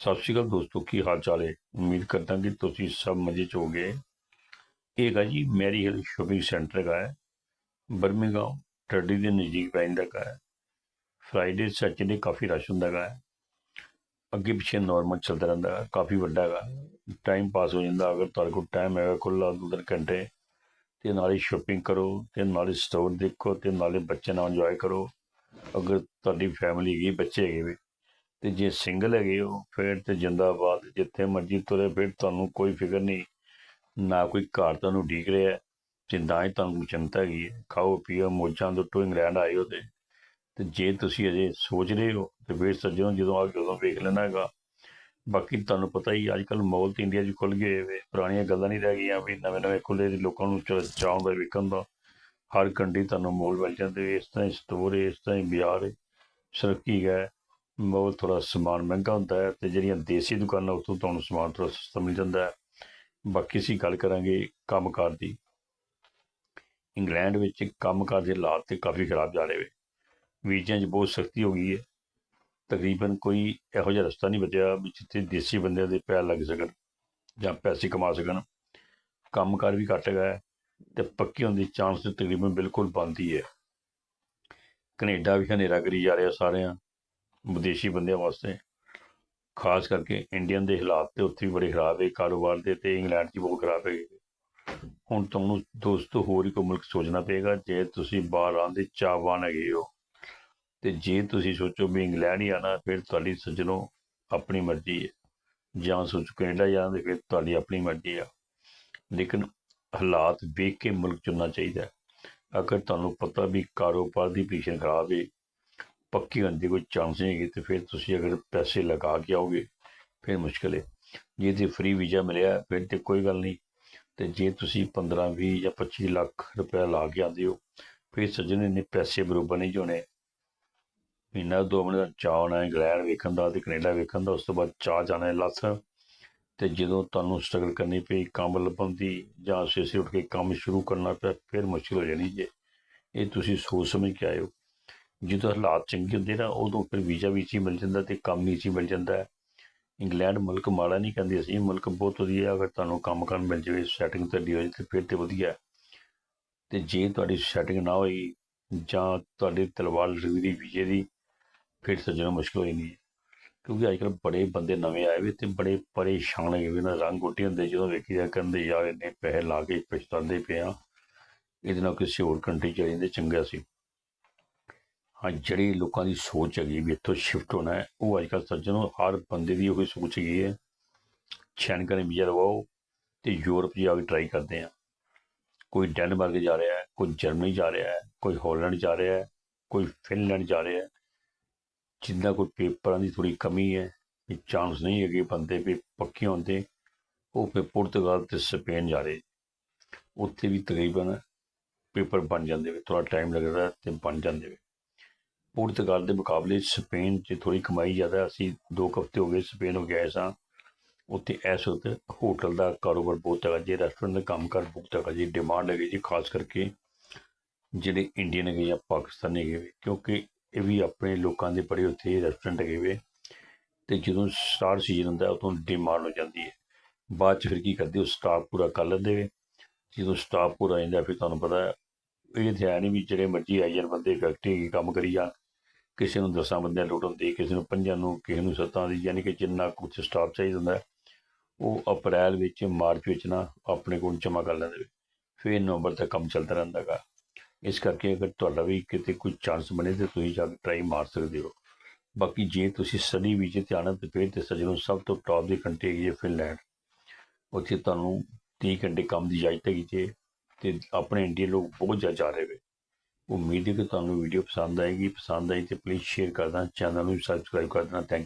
ਸਤਿ ਸ਼੍ਰੀ ਅਕਾਲ ਦੋਸਤੋ, ਕੀ ਹਾਲ ਚਾਲ ਹੈ? ਉਮੀਦ ਕਰਦਾ ਕਿ ਤੁਸੀਂ ਸਭ ਮਜ਼ੇ ਚ ਹੋਗੇ ਇਹ ਹੈਗਾ ਜੀ ਮੈਰੀ ਹਿਲ ਸ਼ੋਪਿੰਗ ਸੈਂਟਰ ਹੈਗਾ ਹੈ। ਬਰਮਿੰਗਹਾਮ ਟਰਡੀ ਦੇ ਨਜ਼ਦੀਕ ਪੈਂਦਾ ਹੈਗਾ ਹੈ। ਫਰਾਈਡੇ ਸੈਟਰਡੇ ਕਾਫੀ ਰਸ਼ ਹੁੰਦਾ ਹੈਗਾ ਹੈ। ਅੱਗੇ ਪਿੱਛੇ ਨਾਰਮਲ ਚੱਲਦਾ ਰਹਿੰਦਾ ਹੈ ਕਾਫੀ ਵੱਡਾ ਹੈਗਾ। ਟਾਈਮ ਪਾਸ ਹੋ ਜਾਂਦਾ, ਅਗਰ ਤੁਹਾਡੇ ਕੋਲ ਟਾਈਮ ਹੈਗਾ ਖੁੱਲਾ ਦੋ ਤਿੰਨ ਘੰਟੇ। ਤੇ ਨਾਲੇ ਸ਼ੋਪਿੰਗ ਕਰੋ, ਤੇ ਨਾਲੇ ਸਟੋਰ ਦੇਖੋ, ਤੇ ਨਾਲੇ ਬੱਚੇ ਨਾਲ ਇੰਜੋਏ ਕਰੋ। ਅਗਰ ਤੁਹਾਡੀ ਫੈਮਿਲੀ ਹੈਗੀ, ਬੱਚੇ ਹੈਗੇ ਵੀ ਤੇ ਜੇ ਸਿੰਗਲ ਹੈਗੇ ਹੋ ਫਿਰ ਤੇ ਜਿੰਦਾਬਾਦ ਜਿੱਥੇ ਮਰਜ਼ੀ ਤੁਰੇ ਫਿਰ ਤੁਹਾਨੂੰ ਕੋਈ ਫਿਕਰ ਨਹੀਂ। ਨਾ ਕੋਈ ਘਰ ਤੁਹਾਨੂੰ ਉਡੀਕ ਰਿਹਾ ਹੈ, ਤੇ ਨਾ ਹੀ ਤੁਹਾਨੂੰ ਚਿੰਤਾ ਹੈਗੀ ਹੈ। ਖਾਓ ਪੀਓ ਮੌਜਾਂ ਲੁੱਟੋ ਇੰਗਲੈਂਡ ਆਏ ਹੋ ਤੇ। ਤੇ ਜੇ ਤੁਸੀਂ ਅਜੇ ਸੋਚ ਰਹੇ ਹੋ ਤੇ ਫਿਰ ਸੱਜਣੋ ਜਦੋਂ ਆ ਜਦੋਂ ਵੇਖ ਲੈਣਾ ਹੈਗਾ। ਬਾਕੀ ਤੁਹਾਨੂੰ ਪਤਾ ਹੀ ਅੱਜ ਕੱਲ ਮਾਲ ਤੇ ਇੰਡੀਆ 'ਚ ਖੁੱਲ ਗਏ ਵੇ। ਪੁਰਾਣੀਆਂ ਗੱਲਾਂ ਨਹੀਂ ਰਹਿ ਗਈਆਂ ਵੀ ਨਵੇਂ ਨਵੇਂ ਖੁੱਲੇ ਦੇ ਲੋਕਾਂ ਨੂੰ ਚਾਹੁੰ ਦਾ ਵਿਕਣ ਦਾ। ਹਰ ਕੰਡੀ ਤੁਹਾਨੂੰ ਮੌਲ ਮਿਲ ਜਾਂਦੇ ਇਸ ਤਰ੍ਹਾਂ ਹੀ ਸਟੋਰ ਇਸ ਤਰ੍ਹਾਂ ਹੀ ਬਾਜ਼ਾਰ ਹੈ ਸਰਕੀ ਹੈ। ਮਾਲ ਥੋੜਾ ਸਮਾਨ ਮਹਿੰਗਾ ਹੁੰਦਾ ਹੈ ਤੇ ਜਿਹੜੀਆਂ ਦੇਸੀ ਦੁਕਾਨਾਂ ਉੱਥੋਂ ਤੁਹਾਨੂੰ ਸਮਾਨ ਥੋੜਾ ਸਸਤਾ ਮਿਲ ਜਾਂਦਾ ਹੈ। ਬਾਕੀ ਅਸੀਂ ਗੱਲ ਕਰਾਂਗੇ ਕੰਮਕਾਰ ਦੀ। ਇੰਗਲੈਂਡ ਵਿੱਚ ਕੰਮਕਾਰ ਦੇ ਹਾਲਾਤ ਤੇ ਕਾਫੀ ਖਰਾਬ ਜਾ ਰਹੇ ਵੇ ਵੀਜ਼ਿਆਂ 'ਚ ਬਹੁਤ ਸਖਤੀ ਹੋ ਗਈ ਹੈ। ਤਕਰੀਬਨ ਕੋਈ ਇਹੋ ਜਿਹਾ ਰਸਤਾ ਨਹੀਂ ਬਚਿਆ ਵੀ ਜਿੱਥੇ ਦੇਸੀ ਬੰਦਿਆਂ ਦੇ ਪੈਰ ਲੱਗ ਸਕਣ ਜਾਂ ਪੈਸੇ ਕਮਾ ਸਕਣ। ਕੰਮਕਾਰ ਵੀ ਘੱਟ ਗਿਆ ਹੈ ਤੇ ਪੱਕੀ ਹੋਣ ਦੀ ਚਾਂਸ ਤੇ ਤਕਰੀਬਨ ਬਿਲਕੁਲ ਬੰਦ ਹੀ ਹੈ। ਕੈਨੇਡਾ ਵੀ ਹਨੇਰਾ ਕਰੀ ਜਾ ਰਿਹਾ ਸਾਰਿਆਂ। ਵਿਦੇਸ਼ੀ ਬੰਦਿਆਂ ਵਾਸਤੇ, ਖਾਸ ਕਰਕੇ ਇੰਡੀਅਨ ਦੇ ਹਾਲਾਤ ਤੇ ਉੱਥੇ ਵੀ ਬੜੇ ਖਰਾਬ ਹੈ ਕਾਰੋਬਾਰ ਦੇ ਤੇ ਇੰਗਲੈਂਡ 'ਚ ਬਹੁਤ ਖਰਾਬ ਹੈ ਹੁਣ ਤੁਹਾਨੂੰ ਦੋਸਤੋ ਹੋਰ ਹੀ ਕੋਈ ਮੁਲਕ ਸੋਚਣਾ ਪਏਗਾ, ਜੇ ਤੁਸੀਂ ਬਾਹਰ ਆਉਣ ਦੇ ਚਾਹਵਾਨ ਹੈਗੇ ਹੋ, ਤੇ ਜੇ ਤੁਸੀਂ ਸੋਚੋ ਵੀ ਇੰਗਲੈਂਡ ਹੀ ਆਣਾ ਫਿਰ ਤੁਹਾਡੀ ਸੱਜਣੋ ਆਪਣੀ ਮਰਜ਼ੀ ਹੈ। ਜਾਂ ਸੋਚੋ ਕੈਨੇਡਾ ਜਾਣਾ ਤੇ ਫਿਰ ਤੁਹਾਡੀ ਆਪਣੀ ਮਰਜ਼ੀ ਆ। ਲੇਕਿਨ ਹਾਲਾਤ ਵੇਖ ਕੇ ਮੁਲਕ ਚੁਣਨਾ ਚਾਹੀਦਾ ਅਗਰ ਤੁਹਾਨੂੰ ਪਤਾ ਵੀ ਕਾਰੋਬਾਰ ਦੀ ਪੋਜੀਸ਼ਨ ਖਰਾਬ ਹੈ ਪੱਕੀ ਹੋਣ ਦੀ ਕੋਈ ਚਾਂਸ ਨਹੀਂ ਹੈਗੀ ਤੇ ਫਿਰ ਤੁਸੀਂ ਅਗਰ ਪੈਸੇ ਲਗਾ ਕੇ ਆਓਗੇ, ਫਿਰ ਮੁਸ਼ਕਲ ਹੈ। ਜੇ ਤੇ ਫ੍ਰੀ ਵੀਜ਼ਾ ਮਿਲਿਆ, ਫਿਰ ਤੇ ਕੋਈ ਗੱਲ ਨਹੀਂ। ਤੇ ਜੇ ਤੁਸੀਂ 15 20 ਜਾਂ 25 ਲੱਖ ਰੁਪਏ ਲਾ ਕੇ ਆਉਂਦੇ ਹੋ, ਫਿਰ ਸੱਜਣੇ ਨੇ ਪੈਸੇ ਬਰੋਬਰ ਨਹੀਂ ਹੋਣੇ ਮਹੀਨਾ ਦੋ ਮਹੀਨੇ ਚਾਹ ਚਾਅ ਹੋਣਾ ਹੈ, ਇੰਗਲੈਂਡ ਵੇਖਣ ਦਾ ਤੇ ਕੈਨੇਡਾ ਵੇਖਣ ਦਾ, ਉਸ ਤੋਂ ਬਾਅਦ ਚਾਹ ਜਾਣਾ ਹੈ ਲੱਥ। ਤੇ ਜਦੋਂ ਤੁਹਾਨੂੰ ਸਟਰਗਲ ਕਰਨੀ ਪਈ, ਕੰਮ ਲੱਭਣ ਦੀ ਜਾਂ ਸਵੇਰੇ ਉੱਠ ਕੇ ਕੰਮ ਸ਼ੁਰੂ ਕਰਨਾ ਪਿਆ, ਫਿਰ ਮੁਸ਼ਕਲ ਹੋ ਜਾਣੀ ਜੇ। ਇਹ ਤੁਸੀਂ ਸੋਚ ਸਮਝ ਕੇ ਆਏ ਹੋ। ਜਦੋਂ ਹਾਲਾਤ ਚੰਗੇ ਹੁੰਦੇ ਨਾ, ਉਦੋਂ ਫਿਰ ਵੀਜ਼ਾ ਵੀ ਚੀ ਮਿਲ ਜਾਂਦਾ ਤੇ ਕੰਮ ਵੀ ਚੀ ਮਿਲ ਜਾਂਦਾ। ਇੰਗਲੈਂਡ ਮੁਲਕ ਮਾੜਾ ਨਹੀਂ ਕਹਿੰਦੇ ਅਸੀਂ, ਮੁਲਕ ਬਹੁਤ ਵਧੀਆ ਅਗਰ ਤੁਹਾਨੂੰ ਕੰਮ ਕਰਨ ਮਿਲ ਜਾਵੇ ਸੈਟਿੰਗ ਤੁਹਾਡੀ ਹੋ ਜਾਵੇ ਤੇ ਫਿਰ ਤੇ ਵਧੀਆ ਹੈ। ਤੇ ਜੇ ਤੁਹਾਡੀ ਸੈਟਿੰਗ ਨਾ ਹੋਈ ਜਾਂ ਤੁਹਾਡੇ ਤਲਵਾਰ ਲੱਗੀ ਦੀ ਵੀਜ਼ੇ ਦੀ, ਫਿਰ ਸੱਜਣਾ ਮੁਸ਼ਕਲ ਹੋਈ ਨਹੀਂ ਕਿਉਂਕਿ ਅੱਜ ਕੱਲ੍ਹ ਬੜੇ ਬੰਦੇ ਨਵੇਂ ਆਏ ਵੇ ਤੇ ਬੜੇ ਪਰੇਸ਼ਾਨ ਹੋਏ ਵੇ ਨਾ, ਰੰਗ ਗੁੱਟੇ ਹੁੰਦੇ ਜਦੋਂ ਵੇਖੀ ਜਾ ਕਹਿੰਦੇ, ਯਾਰ, ਇੰਨੇ ਪੈਸੇ ਲਾ ਕੇ ਪਛਤਾਉਂਦੇ ਪਏ ਆ। ਇਹਦੇ ਨਾਲ ਕਿਸੇ ਹੋਰ ਕੰਟਰੀ ਚ ਜਾਂਦੇ, ਚੰਗਾ ਸੀ। ਹਾਂ, ਜਿਹੜੀ ਲੋਕਾਂ ਦੀ ਸੋਚ ਹੈਗੀ ਵੀ ਇੱਥੋਂ ਸ਼ਿਫਟ ਹੋਣਾ ਹੈ, ਉਹ ਅੱਜ ਕੱਲ੍ਹ ਸੱਜਣੋ ਹਰ ਬੰਦੇ ਦੀ ਉਹੀ ਸੋਚ ਹੈਗੀ ਹੈ। ਸ਼ੈਨਕਨ ਵੀਜ਼ਾ ਲਵਾਓ ਤੇ ਯੂਰਪ ਜਾ ਕੇ ਟਰਾਈ ਕਰਦੇ ਆ। ਕੋਈ ਡੈਨਮਾਰਕ ਜਾ ਰਿਹਾ ਹੈ, ਕੋਈ ਜਰਮਨੀ ਜਾ ਰਿਹਾ ਹੈ, ਕੋਈ ਹਾਲੈਂਡ ਜਾ ਰਿਹਾ ਹੈ, ਕੋਈ ਫਿਨਲੈਂਡ ਜਾ ਰਿਹਾ ਹੈ। ਜਿੰਨਾ ਕੋਈ ਪੇਪਰਾਂ ਦੀ ਥੋੜੀ ਕਮੀ ਹੈ, ਵੀ ਚਾਂਸ ਨਹੀਂ ਹੈਗੇ ਬੰਦੇ ਵੀ ਪੱਕੇ ਹੁੰਦੇ ਉਹ ਫਿਰ ਪੁਰਤਗਾਲ ਤੇ ਸਪੇਨ ਜਾ ਰਹੇ। ਉੱਥੇ ਵੀ ਤਕਰੀਬਨ ਪੇਪਰ ਬਣ ਜਾਂਦੇ ਵੇ ਥੋੜਾ ਟਾਈਮ ਲੱਗਦਾ ਤੇ ਬਣ ਜਾਂਦੇ ਵੇ ਪੁਰਤਗਾਲ ਦੇ ਮੁਕਾਬਲੇ ਸਪੇਨ 'ਚ ਥੋੜੀ ਕਮਾਈ ਜ਼ਿਆਦਾ, ਅਸੀਂ ਦੋ ਕੁ ਹਫ਼ਤੇ ਹੋ ਗਏ ਸਪੇਨ ਹੋ ਗਏ ਸਾਂ। ਉੱਥੇ ਇਸ ਵਕਤ ਹੋਟਲ ਦਾ ਕਾਰੋਬਾਰ ਬਹੁਤ ਹੈਗਾ, ਜੀ ਰੈਸਟੋਰੈਂਟ ਦਾ ਕੰਮ ਕਰ ਬਹੁਤ ਹੈਗਾ, ਜੀ ਡਿਮਾਂਡ ਹੈਗੀ ਜੀ, ਖਾਸ ਕਰਕੇ ਜਿਹੜੇ ਇੰਡੀਅਨ ਹੈਗੇ ਜਾਂ ਪਾਕਿਸਤਾਨੀ ਹੈਗੇ ਕਿਉਂਕਿ ਇਹ ਵੀ ਆਪਣੇ ਲੋਕਾਂ ਦੇ ਬੜੇ ਉੱਥੇ ਰੈਸਟੋਰੈਂਟ ਹੈਗੇ ਵੇ, ਤੇ ਜਦੋਂ ਸਟਾਰ ਸੀਜ਼ਨ ਹੁੰਦਾ, ਉਦੋਂ ਡਿਮਾਂਡ ਹੋ ਜਾਂਦੀ ਹੈ। ਬਾਅਦ ਚ ਫਿਰ ਕੀ ਕਰਦੇ, ਉਹ ਸਟਾਫ ਪੂਰਾ ਕਰ ਲੈਂਦੇ ਵੇ ਜਦੋਂ ਸਟਾਫ ਪੂਰਾ ਹੋ ਫਿਰ ਤੁਹਾਨੂੰ ਪਤਾ, ਇਹ ਤੇ ਹੈ ਨਹੀਂ ਵੀ ਜਿਹੜੇ ਮਰਜ਼ੀ ਆਈ ਜਾਣ ਬੰਦੇ ਫੈਕਟਰੀ ਕੰਮ ਕਰੀ ਜਾਣ। ਕਿਸੇ ਨੂੰ ਦਸਾਂ ਬੰਦਿਆਂ ਲੋੜ ਹੁੰਦੀ, ਕਿਸੇ ਨੂੰ ਪੰਜਾਂ ਨੂੰ, ਕਿਸੇ ਨੂੰ ਸੱਤਾਂ ਦੀ, ਯਾਨੀ ਕਿ ਜਿੰਨਾ ਕੁਝ ਸਟਾਫ ਚਾਹੀਦਾ ਹੁੰਦਾ, ਉਹ ਅਪ੍ਰੈਲ ਵਿੱਚ, ਮਾਰਚ ਵਿੱਚ ਨਾ ਆਪਣੇ ਕੋਲ ਜਮ੍ਹਾਂ ਕਰ ਲੈਂਦੇ ਫਿਰ ਨਵੰਬਰ ਤੱਕ ਕੰਮ ਚੱਲਦਾ ਰਹਿੰਦਾ ਗਾ। ਇਸ ਕਰਕੇ ਅਗਰ ਤੁਹਾਡਾ ਵੀ ਕਿਤੇ ਕੋਈ ਚਾਂਸ ਬਣੇ ਤੇ ਤੁਸੀਂ ਜਾ ਕੇ ਟਰਾਈ ਮਾਰ ਸਕਦੇ ਹੋ। ਬਾਕੀ ਜੇ ਤੁਸੀਂ ਸਟੱਡੀ ਵਿੱਚ ਧਿਆਨ ਤੇ ਫਿਰ ਤੇ ਸਜਣੋ, ਸਭ ਤੋਂ ਟੌਪ ਦੀ ਕੰਟਰੀ ਹੈਗੀ ਹੈ ਫਿਨਲੈਂਡ ਉੱਥੇ ਤੁਹਾਨੂੰ 30 ਘੰਟੇ ਕੰਮ ਦੀ ਇਜਾਜ਼ਤ ਹੈਗੀ ਜੇ, ਤੇ ਆਪਣੇ ਇੰਡੀਆ ਲੋਕ ਬਹੁਤ ਜ਼ਿਆਦਾ ਜਾ ਰਹੇ ਵੇ ਉਮੀਦ ਹੈ ਕਿ ਤੁਹਾਨੂੰ ਵੀਡੀਓ ਪਸੰਦ ਆਏਗੀ। ਪਸੰਦ ਆਈ ਤੇ ਪਲੀਜ਼ ਸ਼ੇਅਰ ਕਰਨਾ ਚੈਨਲ ਨੂੰ ਸਬਸਕ੍ਰਾਈਬ ਕਰ ਦੇਣਾ ਥੈਂਕ